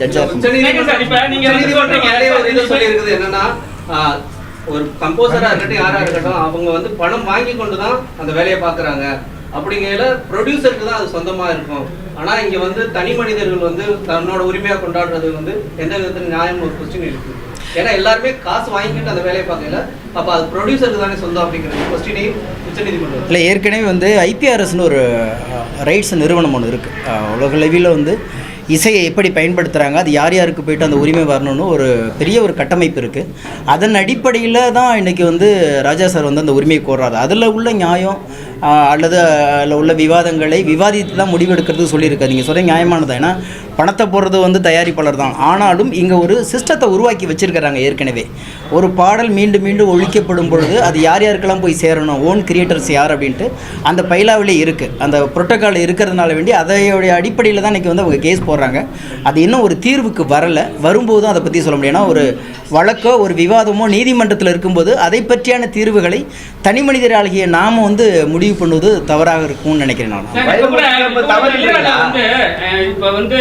ஜட்ஜாக இருக்கும் என்னன்னா ஒரு கம்போசரா இருக்கட்டும் யாரா இருக்கட்டும் அவங்க வந்து பணம் வாங்கி கொண்டு தான் அந்த வேலையை பார்க்கறாங்க. அப்படிங்கையில ப்ரொடியூசருக்கு தான் அது சொந்தமா இருக்கும். ஆனா இங்க வந்து தனி மனிதர்கள் வந்து தன்னோட உரிமையா கொண்டாடுறது வந்து எந்த விதத்துல நியாயம் ஒரு கொஸ்டின் இருக்கு. ஏன்னா எல்லாருமே காசு வாங்கிக்கிட்டு அந்த வேலையை பார்க்கல. அப்ப அது ப்ரொடியூசருக்கு தானே சொந்தம் அப்படிங்கிற கொஸ்டினையும் உச்சநீதிமன்றம் இல்லை ஏற்கனவே வந்து ஐபிஆர்எஸ்னு ஒரு ரைட்ஸ் நிறுவனம் ஒன்று இருக்குது உலக லெவலில் வந்து இசையை எப்படி பயன்படுத்துகிறாங்க அது யார் யாருக்கு போயிட்டு அந்த உரிமை வரணும்னு ஒரு பெரிய ஒரு கட்டமைப்பு இருக்குது அதன் அடிப்படையில் தான் இன்றைக்கி வந்து ராஜா சார் வந்து அந்த உரிமையை கோர்றாரு. அதில் உள்ள நியாயம் அல்லது அதில் உள்ள விவாதங்களை விவாதித்து தான் முடிவெடுக்கிறது சொல்லியிருக்காரு. நீங்கள் சொல்கிற நியாயமானது? ஏன்னா பணத்தை போடுறது வந்து தயாரிப்பாளர் தான். ஆனாலும் இங்கே ஒரு சிஸ்டத்தை உருவாக்கி வச்சிருக்கிறாங்க ஏற்கனவே. ஒரு பாடல் மீண்டும் மீண்டும் ஒழிக்கப்படும் பொழுது அது யார் யாருக்கெல்லாம் போய் சேரணும்? ஓன் கிரியேட்டர்ஸ் யார் அப்படின்ட்டு அந்த பைலாவிலே இருக்குது அந்த புரோட்டோக்கால் இருக்கிறதுனால வேண்டி அதையோடைய அடிப்படையில் தான் இன்றைக்கி வந்து அவங்க கேஸ் போடுறாங்க. அது இன்னும் ஒரு தீர்வுக்கு வரலை. வரும்போது தான் அதை பற்றி சொல்ல முடியும். ஏன்னா ஒரு வழக்கோ ஒரு விவாதமோ நீதிமன்றத்தில் இருக்கும்போது அதை பற்றியான தீர்வுகளை தனி மனிதராகிய நாம வந்து முடிவு பண்ணுவது தவறாக இருக்கும்னு நினைக்கிறேன் நான். இப்ப வந்து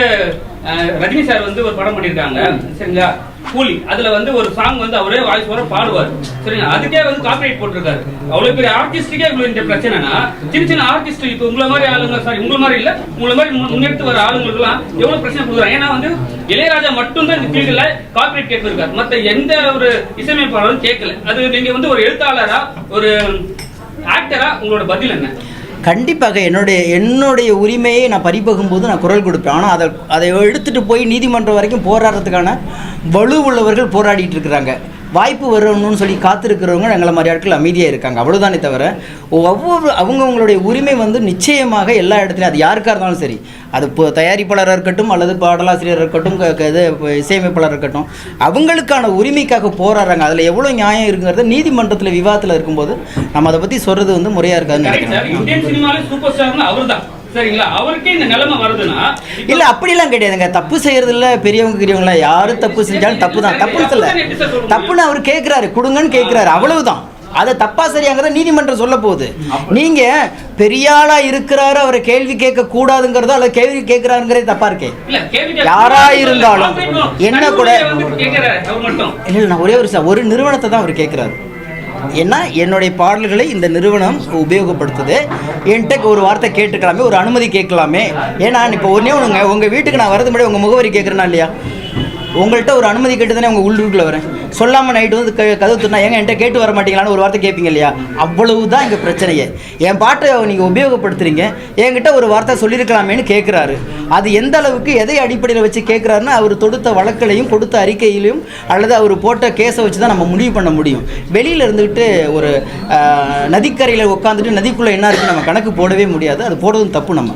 அஹ், ரஜினி சார் வந்து ஒரு படம் பண்ணிருக்காங்க. சரிங்களா? கூலி. அதுல வந்து ஒரு சாங் வந்து அவரே வாய்ஸ் வர பாடுவார். சரிங்களா? அதுக்கே வந்து காப்பிரைட் போட்டிருக்காரு. அவ்வளவு பெரிய ஆர்டிஸ்டுக்கே இவ்வளவு இந்த பிரச்சனைனா சின்ன சின்ன ஆர்டிஸ்ட் இப்ப உங்களை மாதிரி ஆளுங்க சாரி உங்களை மாதிரி இல்ல உங்களை மாதிரி முன்னெடுத்து வர ஆளுங்களுக்கு எல்லாம் எவ்வளவு பிரச்சனை கொடுக்குறாங்க? ஏன்னா வந்து இளையராஜா மட்டும்தான் இந்த ஃபீல்டுல காப்பிரைட் கேட்டிருக்காரு. மத்த எந்த ஒரு இசையமைப்பாளரும் கேட்கல. அது நீங்க வந்து ஒரு எழுத்தாளரா ஒரு ஆக்டரா உங்களோட பதில் என்ன? கண்டிப்பாக என்னுடைய என்னுடைய உரிமையை நான் பறிபோகும்போது நான் குரல் கொடுப்பேன். ஆனால் அதை அதை எடுத்துகிட்டு போய் நீதிமன்றம் வரைக்கும் போராடுறதுக்கான வலு உள்ளவர்கள் போராடிட்டு இருக்கிறாங்க. வாய்ப்பு வரணும்னு சொல்லி காத்திருக்கிறவங்க எங்களை மாதிரி ஆட்கள் அமைதியாக இருக்காங்க. அவ்வளோதானே தவிர ஒவ்வொரு அவங்கவுங்களுடைய உரிமை வந்து நிச்சயமாக எல்லா இடத்துலையும் அது யாருக்காக இருந்தாலும் சரி அது இப்போ தயாரிப்பாளராக இருக்கட்டும் அல்லது பாடலாசிரியராக இருக்கட்டும் இது இசையமைப்பாளராக இருக்கட்டும் அவங்களுக்கான உரிமைக்காக போராடுறாங்க. அதில் எவ்வளோ நியாயம் இருக்குங்கிறத நீதிமன்றத்தில் விவாதத்தில் இருக்கும்போது நம்ம அதை பற்றி சொல்கிறது வந்து முறையாக இருக்காதுன்னு கரெக்ட் சார் நினைக்கிறேன் சரிங்களா? அவருக்கே இந்த நிலைமை வருதுன்னா இல்ல அப்படிலாம் கிடையாதுங்க. தப்பு செய்யறதுல பெரியவங்க பெரியவங்களா யாரு தப்பு செஞ்சாலும் தப்பு தான். தப்பு இல்ல தப்புன்னு அவர் கேட்கிறாரு கொடுங்கன்னு கேட்கிறாரு அவ்வளவுதான். அதை தப்பா சரியாங்கிறத நீதிமன்றம் சொல்ல போகுது. நீங்க பெரிய ஆளா இருக்கிறாரு அவரை கேள்வி கேட்க கூடாதுங்கிறதோ அல்லது கேள்வி கேட்கிறாருங்கிறதே தப்பா இருக்கே. இல்ல, கேள்வி கேட்க- யாரா இருந்தாலும் என்ன கூட- இல்லை நான் ஒரே ஒரு ஒரு நிறுவனத்தை தான் அவர் கேட்குறாரு ஏன்னா என்னுடைய பாடல்களை இந்த நிறுவனம் உபயோகப்படுத்துது. என்கிட்ட ஒரு வார்த்தை கேட்டுக்கலாமே ஒரு அனுமதி கேட்கலாமே. ஏன்னா இப்போ ஒன்றே ஒன்றுங்க உங்கள் வீட்டுக்கு நான் வரது முன்னாடி உங்கள் முகவரி கேட்குறேன்னா இல்லையா? உங்கள்கிட்ட ஒரு அனுமதி கேட்டு தானே உங்கள் உள்ளூருக்குள்ள வரேன்? சொல்லாமல் நைட்டு வந்து க கதவு துண்ணா ஏங்க என்கிட்ட கேட்டு வர மாட்டீங்களான்னு ஒரு வார்த்தை கேட்பீங்க இல்லையா? அவ்வளவு தான் இங்கே பிரச்சனையே. என் பாட்டை நீங்கள் உபயோகப்படுத்துறீங்க. என்கிட்ட ஒரு வார்த்தை சொல்லியிருக்கலாமேன்னு கேட்குறாரு அது எந்த அளவுக்கு எதை அடிப்படையில் வச்சு கேட்குறாருன்னா அவர் தொடுத்த வழக்குலையும் கொடுத்த அறிக்கையிலையும் அல்லது அவர் போட்ட கேஸை வச்சு தான் நம்ம முடிவு பண்ண முடியும். வெளியில் இருந்துக்கிட்டு ஒரு நதிக்கரையில் உட்காந்துட்டு நதிக்குள்ளே என்ன இருக்குன்னு நம்ம கணக்கு போடவே முடியாது. அது போடுறதும் தப்பு நம்ம.